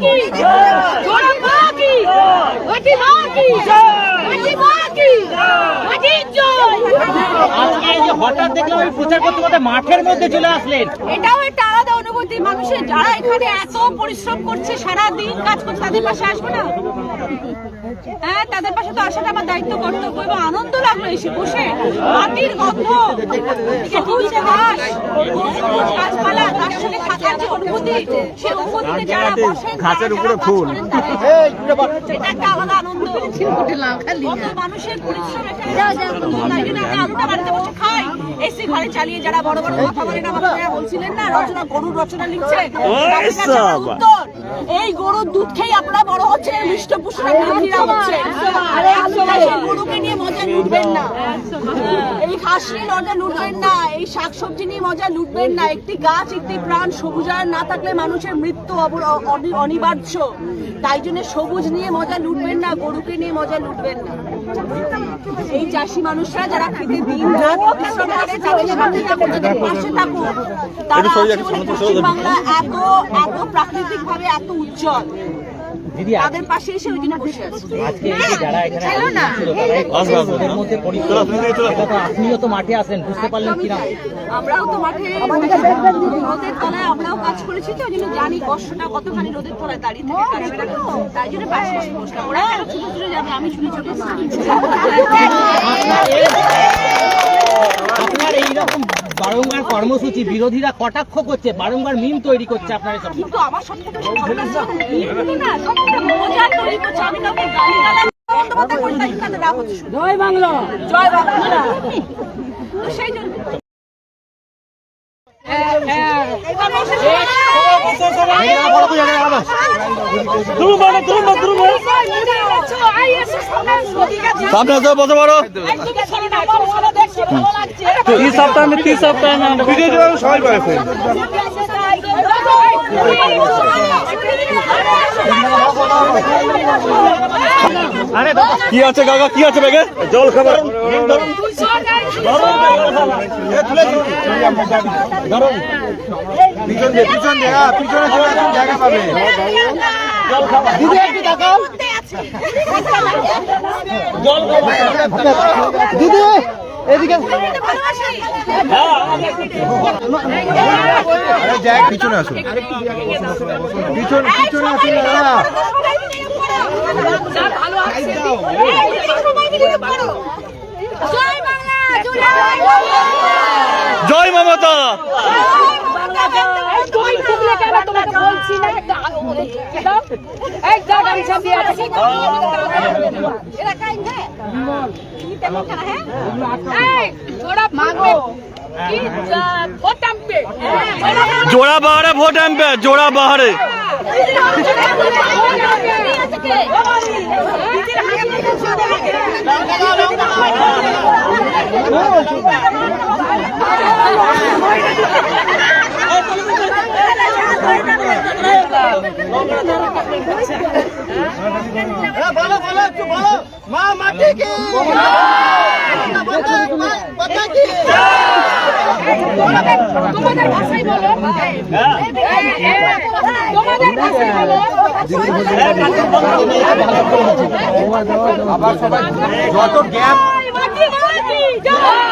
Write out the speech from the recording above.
কি জোড়া মা কি? মাটি মা কি? মাটি মা কি? মাটি জয়। আজকে এই যে হঠাৎ দেখলাম ওই প্রচার করতে করতে মাঠের মধ্যে চলে আসলেন। এটাও একটা আলাদা অনুভূতি মানুষের যারা এখানে এত পরিশ্রম করছে সারা দিন কাজ করছে তাদের পাশে আসব না? হ্যাঁ তাদের পাশে তো আসাটা আমার দায়িত্ব কর্তব্য এবং আনন্দ লাগল এসে বসে। মাটির গন্ধ। সবুজ ঘাস। গাছপালা তার সঙ্গে থাকার যে অনুভূতি সে অনুভূতিতে যারা বসেন ঘাসের উপরে ফুল। এটা একটা আলাদা আনন্দ। মানুষের পরিশ্রম এখানে। আলুটা বাড়িতে বসে খাই। এসি ঘরে চালিয়ে যারা বড় বড় কথা বলেন আমার বলছিলেন না রচনা গরুর রচনা লিখছে। তাদের কাছে আমার উত্তর, এই গরুর দুধ খেয়ে আপনারা বড় হচ্ছে মিষ্ট বিরোধীরা হচ্ছে। আরে আপনারা গরুকে নিয়ে মজা লুটবেন না। এই নিয়ে মজা লুটবেন না এই শাকসবজি নিয়ে মজা লুটবেন না। একটি গাছ একটি প্রাণ সবুজায়ন না থাকলে মানুষের মৃত্যু অনিবার্য। তাই জন্য সবুজ নিয়ে মজা লুটবেন না গরুকে নিয়ে মজা লুটবেন না। এই চাষি মানুষরা যারা খেতে দিন রাত পরিশ্রম করে তাদের সাথে থাকুন তাদের পাশে থাকুন। তারা আসলে পশ্চিমবাংলা এত এত প্রাকৃতিক ভাবে এত উজ্জ্বল। দিদি তাদের পাশে এসে ওই জন্য বসে আছে। আজকে যারা এখানে ছিল তারা এই মধ্যে পরিশ্রম এটা তো আপনিও তো মাঠে আসেন বুঝতে পারলেন কিনা। আমরাও তো মাঠে রোদের তলায় আমরাও কাজ করেছি তো ওই জন্য জানি কষ্টটা কতখানি রোদের তলায় দাঁড়িয়ে থেকে কাজ করা তাই জন্য পাশে এসে বসলাম। ওরা কেন ছুটে ছুটে যাবে আমি ছুটে ছুটে এইরকম বারংবার কর্মসূচি বিরোধীরা কটাক্ষ করছে বারংবার মিম তৈরি করছে আপনার কিন্তু আমার সব থেকে বেশি ভালো লাগছে এগুলো না সব থেকে মজা তৈরি করছে আমি কাউকে গালি গালাজ বন্দ্যোপাধ্যায় করি তাই তাদের রাগ হচ্ছে শুধু। জয় বাংলা জয় বাংলা সেই জন্য সামনে আসো বসে পারো তিন সপ্তাহ তিন সপ্তাহ ভিডিও দিলাম সবাই পাইছে কি আছে কাকা? কি আছে ব্যাগে? জল খাবার পিছন হ্যাঁ, পিছনে আসুন পিছনে পিছনে আসুন দাদা ভালো আছে সময় দিতে পারো জয় বাংলা মমতা জোড়া বাহারে ভোট আনবে জোড়া বাহারে। ভালো ভালো একটু ভালো মা মাটি কি? তোমাদের ভাষাই বলো তোমাদের ভাষাই বলো। আবার সবাই যত গ্যাপ জয়।